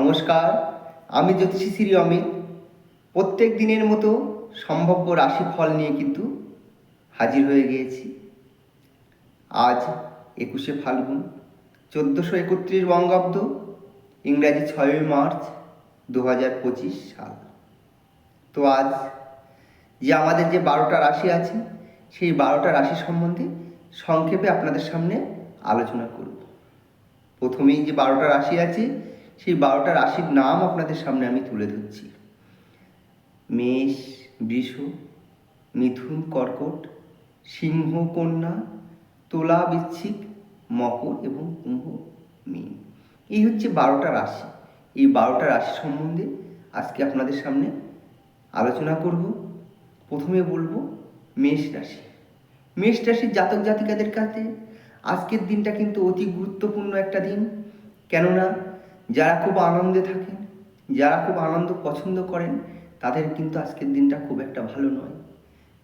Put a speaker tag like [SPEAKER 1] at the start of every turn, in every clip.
[SPEAKER 1] নমস্কার, আমি জ্যোতিষী শ্রী অমিত। প্রত্যেক দিনের মতো সম্ভাব্য রাশিফল নিয়ে কিন্তু হাজির হয়ে গিয়েছি। আজ একুশে ফাল্গুন, চোদ্দোশো একত্রিশ বঙ্গাব্দ, ইংরাজি ছয়ই মার্চ দু হাজার পঁচিশ সাল। তো আজ যে আমাদের যে বারোটা রাশি আছে, সেই বারোটা রাশি সম্বন্ধে সংক্ষেপে আপনাদের সামনে আলোচনা করব। প্রথমেই যে বারোটা রাশি আছে সেই বারোটা রাশির নাম আপনাদের সামনে আমি তুলে ধরছি। মেষ, বৃষ, মিথুন, কর্কট, সিংহ, কন্যা, তুলা, বৃশ্চিক, মকর এবং কুম্ভ, মীন। এই হচ্ছে বারোটা রাশি। এই বারোটা রাশি সম্বন্ধে আজকে আপনাদের সামনে আলোচনা করব। প্রথমে বলব মেষ রাশি। মেষ রাশির জাতক জাতিকাদের কাছে আজকের দিনটা কিন্তু অতি গুরুত্বপূর্ণ একটা দিন। কেননা যারা খুব আনন্দে থাকেন, যারা খুব আনন্দ পছন্দ করেন, তাদের কিন্তু আজকের দিনটা খুব একটা ভালো নয়।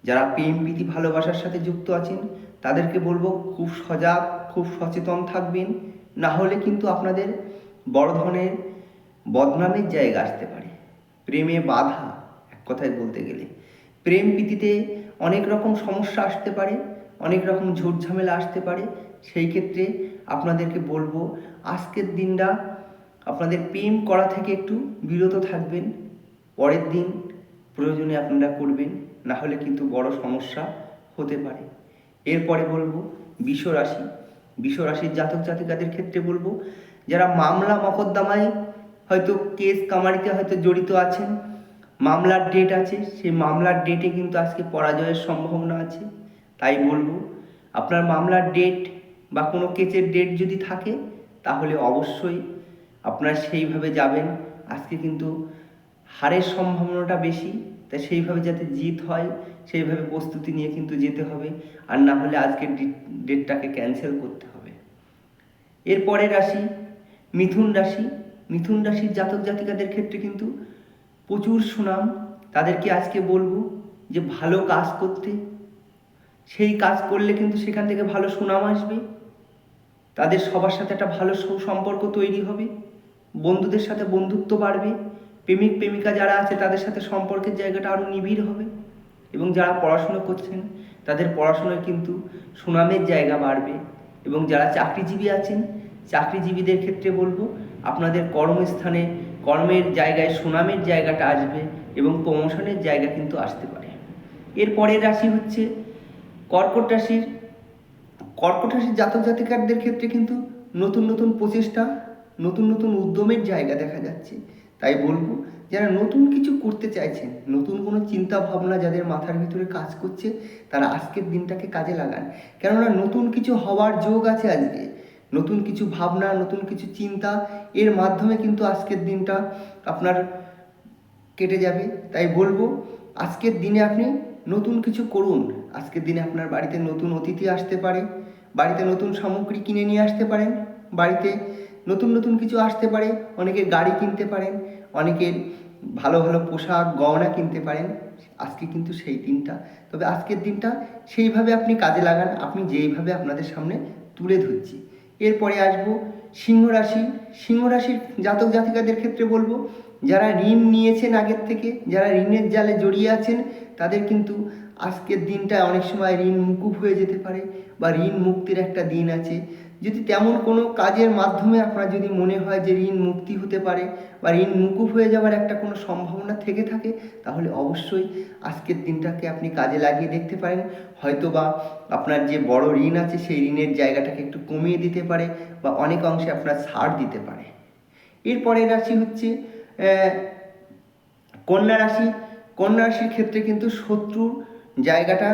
[SPEAKER 1] যারা প্রেম, প্রীতি, ভালোবাসার সাথে যুক্ত আছেন, তাদেরকে বলব খুব সজাগ, খুব সচেতন থাকবেন। না হলে কিন্তু আপনাদের বড় ধরনের বদনামের জায়গা আসতে পারে। প্রেমে বাধা, এক কথায় বলতে গেলে। প্রেম, প্রীতিতে অনেক রকম সমস্যা আসতে পারে, অনেক রকম ঝুট ঝামেলা আসতে পারে। সেই ক্ষেত্রে আপনাদেরকে বলব, আজকের দিনটা আপনাদের প্রেম করা থেকে একটু বিরত থাকবেন। পরের দিন প্রয়োজনে আপনারা করবেন, না হলে কিন্তু বড় সমস্যা হতে পারে। এরপরে বলব, বিষ রাশি। বিষ রাশির জাতক জাতিকাদের ক্ষেত্রে বলব, যারা মামলা মকদ্দমায় হয়তো কেস কামারিতে হয়তো জড়িত আছেন, মামলার ডেট আছে, সেই মামলার ডেটে কিন্তু আজকে পরাজয়ের সম্ভাবনা আছে। তাই বলব, আপনার মামলার ডেট বা কোনো কেসের ডেট যদি থাকে, তাহলে অবশ্যই আপনারা সেইভাবে যাবেন। আজকে কিন্তু হারের সম্ভাবনাটা বেশি, তাই সেইভাবে যাতে জিত হয়, সেইভাবে প্রস্তুতি নিয়ে কিন্তু যেতে হবে। আর না হলে আজকের ডেটটাকে ক্যান্সেল করতে হবে। এরপরে রাশি, মিথুন রাশি। মিথুন রাশির জাতক জাতিকাদের ক্ষেত্রে কিন্তু প্রচুর সুনাম। তাদেরকে আজকে বলব যে ভালো কাজ করতে। সেই কাজ করলে কিন্তু সেখান থেকে ভালো সুনাম আসবে। তাদের সবার সাথে একটা ভালো সুসম্পর্ক তৈরি হবে। বন্ধুদের সাথে বন্ধুত্ব বাড়বে। প্রেমিক, প্রেমিকা যারা আছে, তাদের সাথে সম্পর্কের জায়গাটা আরও নিবিড় হবে। এবং যারা পড়াশুনো করছেন, তাদের পড়াশোনায় কিন্তু সুনামের জায়গা বাড়বে। এবং যারা চাকরিজীবী আছেন, চাকরিজীবীদের ক্ষেত্রে বলব, আপনাদের কর্মস্থানে, কর্মের জায়গায় সুনামের জায়গাটা আসবে এবং প্রমোশনের জায়গা কিন্তু আসতে পারে। এর পরের রাশি হচ্ছে কর্কট রাশির। কর্কট রাশির জাতক জাতিকারদের ক্ষেত্রে কিন্তু নতুন নতুন প্রচেষ্টা নতুন নতুন উদ্যমের জায়গা দেখা যাচ্ছে। তাই বলব, যারা নতুন কিছু করতে চাইছেন, নতুন কোনো চিন্তা ভাবনা যাদের মাথার ভিতরে কাজ করছে, তারা আজকের দিনটাকে কাজে লাগান। কেননা নতুন কিছু হওয়ার যোগ আছে আজকে। নতুন কিছু ভাবনা, নতুন কিছু চিন্তা, এর মাধ্যমে কিন্তু আজকের দিনটা আপনার কেটে যাবে। তাই বলব, আজকের দিনে আপনি নতুন কিছু করুন। আজকের দিনে আপনার বাড়িতে নতুন অতিথি আসতে পারে, বাড়িতে নতুন সামগ্রী কিনে নিয়ে আসতে পারেন, বাড়িতে নতুন নতুন কিছু আসতে পারে অনেকে গাড়ি কিনতে পারেন, অনেকের ভালো ভালো পোশাক গহনা কিনতে পারেন, আজকে কিন্তু সেই দিনটা। তবে আজকের দিনটা সেইভাবে আপনি কাজে লাগান, আপনি যেইভাবে আপনাদের সামনে তুলে ধরছি। এরপরে আসব সিংহ রাশি। সিংহ রাশির জাতক জাতিকাদের ক্ষেত্রে বলব, যারা ঋণ নিয়েছেন আগের থেকে, যারা ঋণের জালে জড়িয়ে আছেন, তাদের কিন্তু আজকের দিনটা অনেক সময় ঋণ মুকুব হয়ে যেতে পারে বা ঋণ মুক্তির একটা দিন আছে। যদি তেমন কোনো কাজের মাধ্যমে আপনার যদি মনে হয় যে ঋণ মুক্তি হতে পারে বা ঋণ মুকুব হয়ে যাওয়ার একটা কোনো সম্ভাবনা থেকে থাকে, তাহলে অবশ্যই আজকের দিনটাকে আপনি কাজে লাগিয়ে দেখতে পারেন। হয়তো বা আপনার যে বড় ঋণ আছে, সেই ঋণের জায়গাটাকে একটু কমিয়ে দিতে পারে বা অনেক অংশে আপনার ছাড় দিতে পারে। এরপরের রাশি হচ্ছে কন্যা রাশি। কন্যা রাশির ক্ষেত্রে কিন্তু শত্রুর জায়গাটা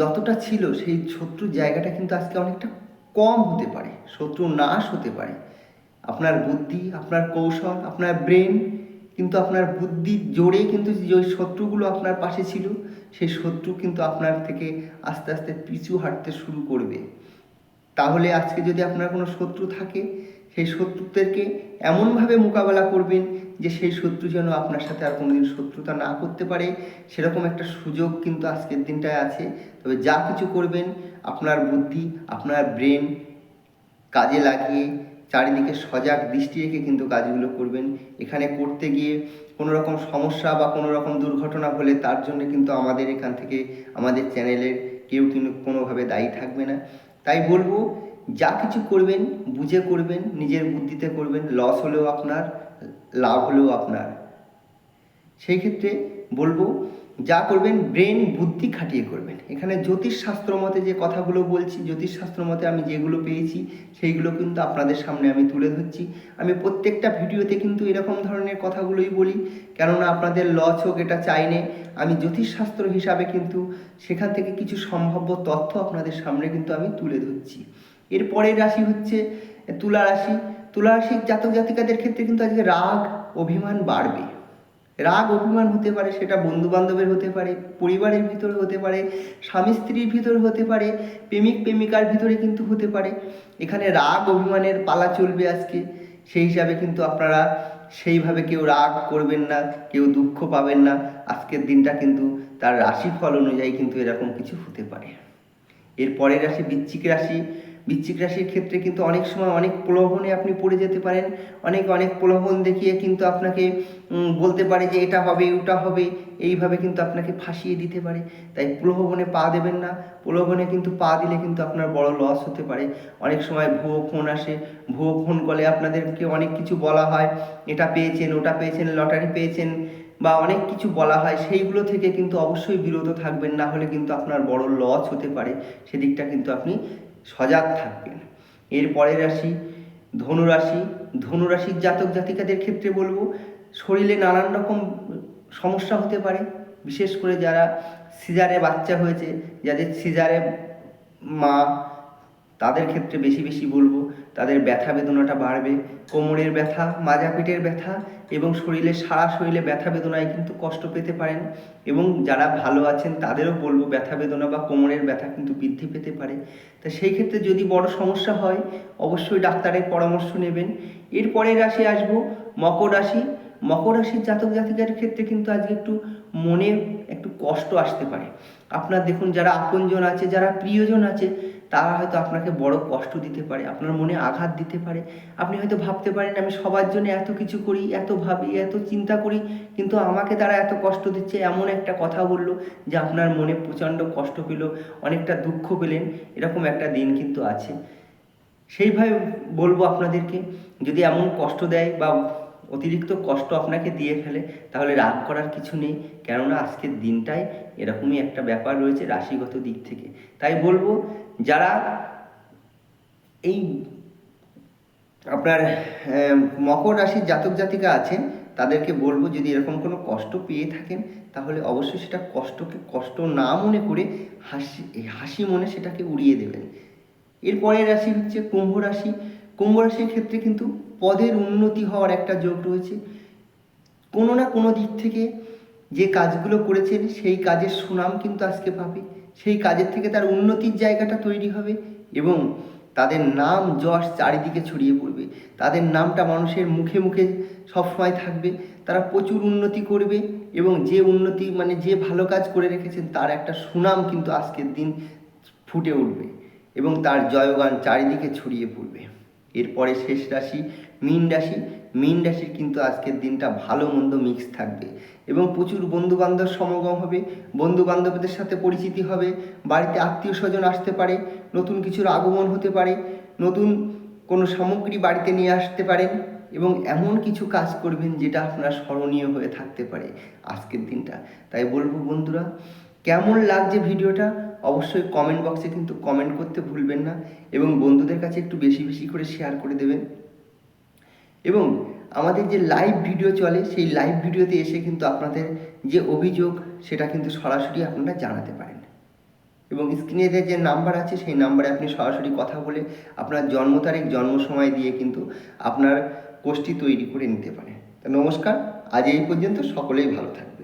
[SPEAKER 1] যতটা ছিল, সেই শত্রুর জায়গাটা কিন্তু আজকে অনেকটা কম হতে পারে, শত্রু নাশ হতে পারে। আপনার বুদ্ধি, আপনার কৌশল, আপনার ব্রেন কিন্তু আপনার বুদ্ধির জোরে কিন্তু যে শত্রুগুলো আপনার পাশে ছিল সেই শত্রু কিন্তু আপনার থেকে আস্তে আস্তে পিছু হাঁটতে শুরু করবে। তাহলে আজকে যদি আপনার কোনো শত্রু থাকে সেই শত্রুদেরকে এমনভাবে মোকাবেলা করবেন যে সেই শত্রু যেন আপনার সাথে আর কোনোদিন শত্রুতা না করতে পারে। সেরকম একটা সুযোগ কিন্তু আজকের দিনটায় আছে। তবে যা কিছু করবেন, আপনার বুদ্ধি, আপনার ব্রেন কাজে লাগিয়ে চারিদিকে সজাগ দৃষ্টি রেখে কিন্তু কাজগুলো করবেন। এখানে করতে গিয়ে কোনো রকম সমস্যা বা কোনো রকম দুর্ঘটনা হলে তার জন্য কিন্তু আমাদের এখান থেকে, আমাদের চ্যানেলের কেউ কিন্তু কোনোভাবে দায়ী থাকবে না। তাই বলব যা কিছু করবেন, বুঝে করবেন, নিজের বুদ্ধিতে করবেন লস হলেও আপনার, লাভ হলেও আপনার। সেই ক্ষেত্রে বলব, যা করবেন ব্রেন বুদ্ধি খাটিয়ে করবেন। এখানে জ্যোতিষশাস্ত্র মতে যে কথাগুলো বলছি, জ্যোতিষশাস্ত্র মতে আমি যেগুলো পেয়েছি, সেইগুলো কিন্তু আপনাদের সামনে আমি তুলে ধরছি। আমি প্রত্যেকটা ভিডিওতে কিন্তু এরকম ধরনের কথাগুলোই বলি, কেননা আপনাদের লস হোক, এটা চাইনে আমি জ্যোতিষশাস্ত্র হিসাবে কিন্তু সেখান থেকে কিছু সম্ভাব্য তথ্য আপনাদের সামনে কিন্তু আমি তুলে ধরছি। এর পরের রাশি হচ্ছে তুলা রাশি। তুলা রাশির জাতক জাতিকাদের ক্ষেত্রে কিন্তু আজকে রাগ, অভিমান বাড়বে। রাগ, অভিমান হতে পারে, সেটা বন্ধু বান্ধবের হতে পারে, পরিবারের ভিতরে হতে পারে, স্বামী স্ত্রীর ভিতরে হতে পারে, প্রেমিক, প্রেমিকার ভিতরে কিন্তু হতে পারে। এখানে রাগ, অভিমানের পালা চলবে আজকে। সেই হিসাবে কিন্তু আপনারা সেইভাবে কেউ রাগ করবেন না, কেউ দুঃখ পাবেন না। আজকের দিনটা কিন্তু তার রাশিফল অনুযায়ী কিন্তু এরকম কিছু হতে পারে। এর পরের রাশি, বৃশ্চিক রাশি। বৃশ্চিক রাশির ক্ষেত্রে কিন্তু অনেক সময় অনেক প্রলোভনে আপনি পড়ে যেতে পারেন। অনেক অনেক প্রলোভন দেখিয়ে কিন্তু আপনাকে বলতে পারে যে এটা হবে, ওটা হবে, এইভাবে কিন্তু আপনাকে ফাঁসিয়ে দিতে পারে। তাই প্রলোভনে পা দেবেন না। প্রলোভনে কিন্তু পা দিলে কিন্তু আপনার বড় লস হতে পারে। অনেক সময় ভুয়ো ফোন আসে। ভুয়ো ফোন কলে আপনাদেরকে অনেক কিছু বলা হয়। এটা পেয়েছেন, ওটা পেয়েছেন লটারি পেয়েছেন বা অনেক কিছু বলা হয়। সেইগুলো থেকে কিন্তু অবশ্যই বিরত থাকবেন। না হলে কিন্তু আপনার বড় লস হতে পারে। সেদিকটা কিন্তু আপনি সজাগ থাকবেন। এর পরের রাশি ধনুরাশি। ধনুরাশির জাতক জাতিকাদের ক্ষেত্রে বলব, শরীরে নানান রকম সমস্যা হতে পারে। বিশেষ করে যারা সিজারে বাচ্চা হয়েছে, যাদের সিজারে মা তাদের ক্ষেত্রে বেশি বেশি বলব, তাদের ব্যথা বেদনাটা বাড়বে, কোমরের ব্যথা, মাজা পেটের ব্যথা এবং শরীরে সারা শরীরে ব্যথা বেদনায় কিন্তু কষ্ট পেতে পারেন এবং যারা ভালো আছেন তাদেরও বলব ব্যথা বেদনা বা কোমরের ব্যথা কিন্তু বৃদ্ধি পেতে পারে। তা সেই ক্ষেত্রে যদি বড় সমস্যা হয়, অবশ্যই ডাক্তারের পরামর্শ নেবেন। এরপরের রাশি আসব, মকর রাশি। মকর রাশির জাতক জাতিকার ক্ষেত্রে কিন্তু আজকে একটু মনে একটু কষ্ট আসতে পারে। আপনার দেখুন যারা আপনজন আছে, যারা প্রিয়জন আছে তারা হয়তো আপনাকে বড় কষ্ট দিতে পারে, আপনার মনে আঘাত দিতে পারে। আপনি হয়তো ভাবতে পারেন, আমি সবার জন্য এত কিছু করি, এত ভাবি, এত চিন্তা করি, কিন্তু আমাকে তারা এত কষ্ট দিচ্ছে। এমন একটা কথা বলল যে আপনার মনে প্রচণ্ড কষ্ট পেল, অনেকটা দুঃখ পেলেন, এরকম একটা দিন কিন্তু আছে। সেইভাবে বলব আপনাদেরকে, যদি এমন কষ্ট দেয় বা অতিরিক্ত কষ্ট আপনাকে দিয়ে ফেলে, তাহলে রাগ করার কিছু নেই, কেননা আজকের দিনটাই এরকমই একটা ব্যাপার রয়েছে রাশিগত দিক থেকে। তাই বলব যারা এই আপনার মকর রাশির জাতক জাতিকা আছেন, তাদেরকে বলব যদি এরকম কোনো কষ্ট পেয়ে থাকেন, তাহলে অবশ্যই সেটা কষ্টকে, কষ্ট না মনে করে হাসি হাসি মনে সেটাকে উড়িয়ে দেবেন। এরপরের রাশি হচ্ছে কুম্ভ রাশি। কুম্ভ রাশির ক্ষেত্রে কিন্তু পদের উন্নতি হওয়ার একটা যোগ রয়েছে। কোনো না কোনো দিক থেকে যে কাজগুলো করেছেন, সেই কাজের সুনাম কিন্তু আজকে পাবে। সেই কাজের থেকে তার উন্নতির জায়গাটা তৈরি হবে এবং তাদের নাম যশ চারিদিকে ছড়িয়ে পড়বে। তাদের নামটা মানুষের মুখে মুখে সবসময় থাকবে। তারা প্রচুর উন্নতি করবে এবং যে উন্নতি মানে যে ভালো কাজ করে রেখেছেন তার একটা সুনাম কিন্তু আজকের দিন ফুটে উঠবে এবং তার জয়গান চারিদিকে ছড়িয়ে পড়বে। এরপরে শেষ রাশি, মীন রাশি। মীন রাশির কিন্তু আজকের দিনটা ভালো মন্দ মিক্স থাকবে এবং প্রচুর বন্ধু বান্ধব সমাগম হবে বন্ধু বান্ধবদের সাথে পরিচিতি হবে, বাড়িতে আত্মীয় স্বজন আসতে পারে, নতুন কিছুর আগমন হতে পারে, নতুন কোনো সামগ্রী বাড়িতে নিয়ে আসতে পারেন এবং এমন কিছু কাজ করবেন যেটা আপনার স্মরণীয় হয়ে থাকতে পারে আজকের দিনটা। তাই বলব বন্ধুরা, কেমন লাগছে ভিডিওটা? অবশ্যই কমেন্ট বক্সে কিন্তু কমেন্ট করতে ভুলবেন না এবং বন্ধুদের কাছে একটু বেশি বেশি করে শেয়ার করে দেবেন। এবং আমাদের যে লাইভ ভিডিও চলে, সেই লাইভ ভিডিওতে এসে কিন্তু আপনাদের যে অভিযোগ, সেটা কিন্তু সরাসরি আপনারা জানাতে পারেন। এবং স্ক্রিনে যে নাম্বার আছে, সেই নাম্বারে আপনি সরাসরি কথা বলে আপনার জন্ম তারিখ, জন্ম সময় দিয়ে কিন্তু আপনার কোষ্ঠী তৈরি করে নিতে পারেন। তা নমস্কার, আজ এই পর্যন্ত সকলেই ভালো থাকবে